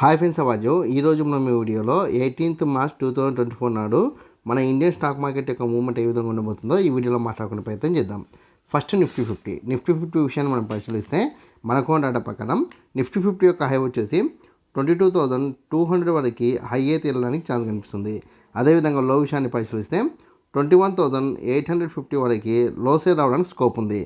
Hi friends అవాజు ఈరోజు మనం మీ వీడియోలో eighteenth March two thousand twenty four నాడు మన ఇండియన్ స్టాక్ మార్కెట్ యొక్క మూవ్మెంట్ ఏ విధంగా ఉండబోతుందో ఈ వీడియోలో మాట్లాడుకునే ప్రయత్నం చేద్దాం. First Nifty fifty Nifty fifty విషయాన్ని మనం పరిశీలిస్తే మనకు డాటా ప్రకారం నిఫ్టీ ఫిఫ్టీ యొక్క హై వచ్చేసి twenty two thousand two hundred వరకు హై అయితే వెళ్ళడానికి ఛాన్స్ కనిపిస్తుంది. అదేవిధంగా లో విషయాన్ని పరిశీలిస్తే twenty one thousand eight hundred fifty వరకు లోసే రావడానికి స్కోప్ ఉంది.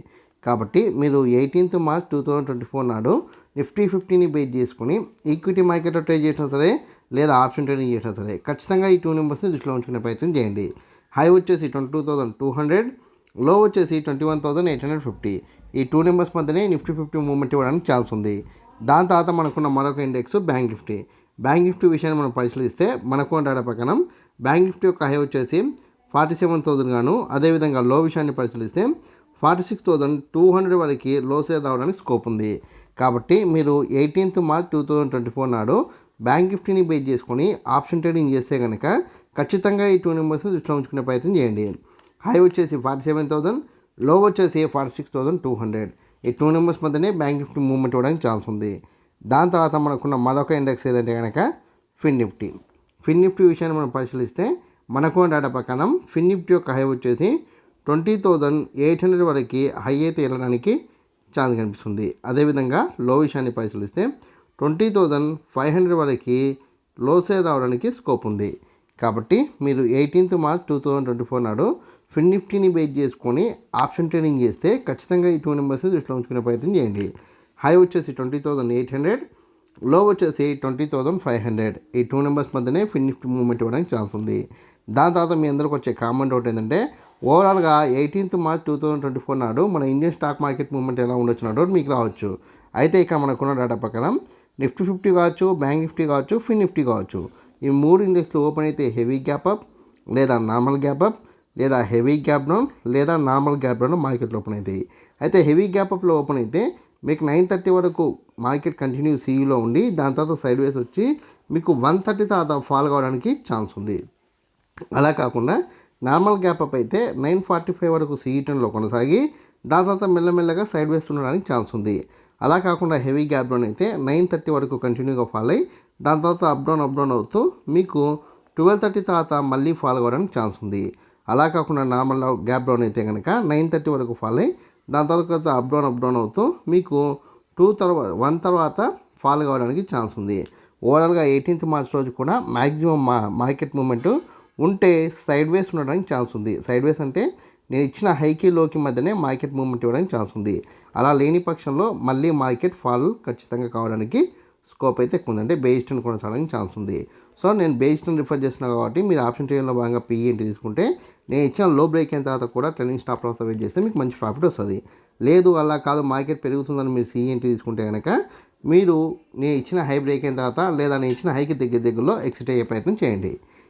కాబట్టి మీరు eighteenth March two thousand twenty four నాడు నిఫ్టీ ఫిఫ్టీని బేస్ చేసుకుని ఈక్విటీ మార్కెట్లో ట్రేడ్ చేసినా సరే లేదా ఆప్షన్ ట్రేడింగ్ చేసినా సరే ఖచ్చితంగా ఈ టూ నెంబర్స్ని దృష్టిలో ఉంచుకునే ప్రయత్నం చేయండి. హై వచ్చేసి ట్వంటీ టూ థౌసండ్ టూ హండ్రెడ్లో వచ్చేసి twenty one thousand eight hundred fifty. ఈ టూ నెంబర్స్ మధ్యనే నిఫ్టీ ఫిఫ్టీ మూవ్మెంట్ ఇవ్వడానికి ఛాన్స్ ఉంది. దాని తర్వాత మనకున్న మరొక index bank Nifty. Bank Nifty విషయాన్ని మనం పరిశీలిస్తే మనకు డేటా ప్రకారం బ్యాంక్ నిఫ్టీ యొక్క హై వచ్చేసి ఫార్టీ సెవెన్ థౌసండ్ గాను అదేవిధంగా లో విషయాన్ని పరిశీలిస్తే forty six thousand two hundred వరకు లో సేల్ రావడానికి స్కోప్ ఉంది. కాబట్టి మీరు eighteenth March two thousand twenty four నాడు బ్యాంక్ నిఫ్టీని బేస్ చేసుకొని ఆప్షన్ ట్రేడింగ్ చేస్తే కనుక ఖచ్చితంగా ఈ టూ నెంబర్స్ దృష్టిలో ఉంచుకునే ప్రయత్నం చేయండి. హై వచ్చేసి ఫార్టీ సెవెన్ థౌసండ్లో వచ్చేసి forty six thousand two hundred ఈ టూ నెంబర్స్ మధ్యనే బ్యాంక్ నిఫ్టీ మూవ్మెంట్ ఇవ్వడానికి ఛాన్స్ ఉంది. దాని తర్వాత మనకున్న మరొక ఇండెక్స్ ఏదంటే కనుక ఫిన్ నిఫ్టీ ఫిన్ నిఫ్టీ విషయాన్ని మనం పరిశీలిస్తే మనకు డేటా ప్రకారం ఫిన్ నిఫ్టీ యొక్క హై వచ్చేసి ట్వంటీ థౌజండ్ ఎయిట్ హండ్రెడ్ వరకు హై అయితే వెళ్ళడానికి ఛాన్స్ కనిపిస్తుంది. అదేవిధంగా లో విషయాన్ని పరిశీలిస్తే ట్వంటీ థౌజండ్ ఫైవ్ హండ్రెడ్ వరకు లో సేల్ రావడానికి స్కోప్ ఉంది. కాబట్టి మీరు eighteenth March two thousand twenty four నాడు ఫిన్ నిఫ్టీని బేస్ చేసుకొని ఆప్షన్ ట్రేడింగ్ చేస్తే ఖచ్చితంగా ఈ టూ నెంబర్స్ దృష్టిలో ఉంచుకునే ప్రయత్నం చేయండి. హై వచ్చేసి ట్వంటీ థౌజండ్ ఎయిట్ హండ్రెడ్లో వచ్చేసి ట్వంటీ థౌజండ్ ఫైవ్ హండ్రెడ్ ఈ టూ నెంబర్స్ మధ్యనే ఫిన్ నిఫ్టీ మూవ్మెంట్ ఇవ్వడానికి ఛాన్స్ ఉంది. దాని తర్వాత మీ అందరికి వచ్చే కామెంట్ ఒకటి ఏంటంటే ఓవరాల్గా eighteenth March two thousand twenty four నాడు మన ఇండియన్ స్టాక్ మార్కెట్ మూవ్మెంట్ ఎలా ఉండొచ్చు నాడు మీకు రావచ్చు. అయితే ఇక్కడ మనకున్న డేటా ప్రకారం నిఫ్టీ ఫిఫ్టీ కావచ్చు బ్యాంక్ నిఫ్టీ కావచ్చు ఫిన్ నిఫ్టీ కావచ్చు. ఈ మూడు ఇండెక్స్లు ఓపెన్ అయితే హెవీ గ్యాప్ అప్ లేదా నార్మల్ గ్యాప్ అప్ లేదా హెవీ గ్యాప్ డౌన్ లేదా నార్మల్ గ్యాప్ డౌన్ మార్కెట్లో ఓపెన్ అవుతాయి అయితే హెవీ గ్యాప్ అప్లో ఓపెన్ అయితే మీకు నైన్ థర్టీ వరకు మార్కెట్ కంటిన్యూ సీఈలో ఉండి దాని తర్వాత సైడ్ వేస్ వచ్చి మీకు వన్ థర్టీ తర్వాత ఫాల్ కావడానికి ఛాన్స్ ఉంది. అలా కాకుండా నార్మల్ గ్యాప్ అప్ అయితే నైన్ ఫార్టీ ఫైవ్ వరకు సీఈటన్లో కొనసాగి దాని తర్వాత మెల్లమెల్లగా సైడ్ వేస్ ఉండడానికి ఛాన్స్ ఉంది. అలా కాకుండా హెవీ గ్యాప్ డౌన్ అయితే నైన్ థర్టీ వరకు కంటిన్యూగా ఫాల్ అయ్యి దాని తర్వాత అప్ డౌన్ అప్ డౌన్ అవుతూ మీకు ట్వెల్వ్ థర్టీ తర్వాత మళ్ళీ ఫాల్ అవ్వడానికి ఛాన్స్ ఉంది. అలా కాకుండా నార్మల్ గ్యాప్ డౌన్ అయితే కనుక నైన్ థర్టీ వరకు ఫాల్ అయ్యి దాని తర్వాత అప్ డౌన్ అప్ డౌన్ అవుతూ మీకు టూ తర్వాత వన్ తర్వాత ఫాల్ కావడానికి ఛాన్స్ ఉంది. ఓవరాల్గా ఎయిటీన్త్ మార్చ్ రోజు కూడా మ్యాక్సిమం మా మార్కెట్ మూమెంట్ ఉంటే సైడ్ వేస్ ఉండడానికి ఛాన్స్ ఉంది. సైడ్ వేస్ అంటే నేను ఇచ్చిన హైకి లోకి మధ్యనే మార్కెట్ మూవ్మెంట్ ఇవ్వడానికి ఛాన్స్ ఉంది. అలా లేని పక్షంలో మళ్ళీ మార్కెట్ ఫాల్ ఖచ్చితంగా కావడానికి స్కోప్ అయితే ఎక్కువ ఉంది. అంటే బేస్టన్ కొనసాగడానికి ఛాన్స్ ఉంది. సో నేను బేస్టన్ రిఫర్ చేస్తున్నాను కాబట్టి మీరు ఆప్షన్ ట్రేడింగ్లో భాగంగా పిఈఎంటీ తీసుకుంటే నేను ఇచ్చిన లో బ్రేక్ అయిన తర్వాత కూడా ట్రెండింగ్ స్టాప్ లాస్ వెయిట్ చేస్తే మీకు మంచి ప్రాఫిట్ వస్తుంది. లేదు అలా కాదు మార్కెట్ పెరుగుతుందని మీరు సిఈఎంటీ తీసుకుంటే కనుక మీరు నేను ఇచ్చిన హై బ్రేక్ అయిన తర్వాత లేదా నేను ఇచ్చిన హైకి దగ్గర దగ్గరలో ఎక్సిట్ అయ్యే ప్రయత్నం చేయండి.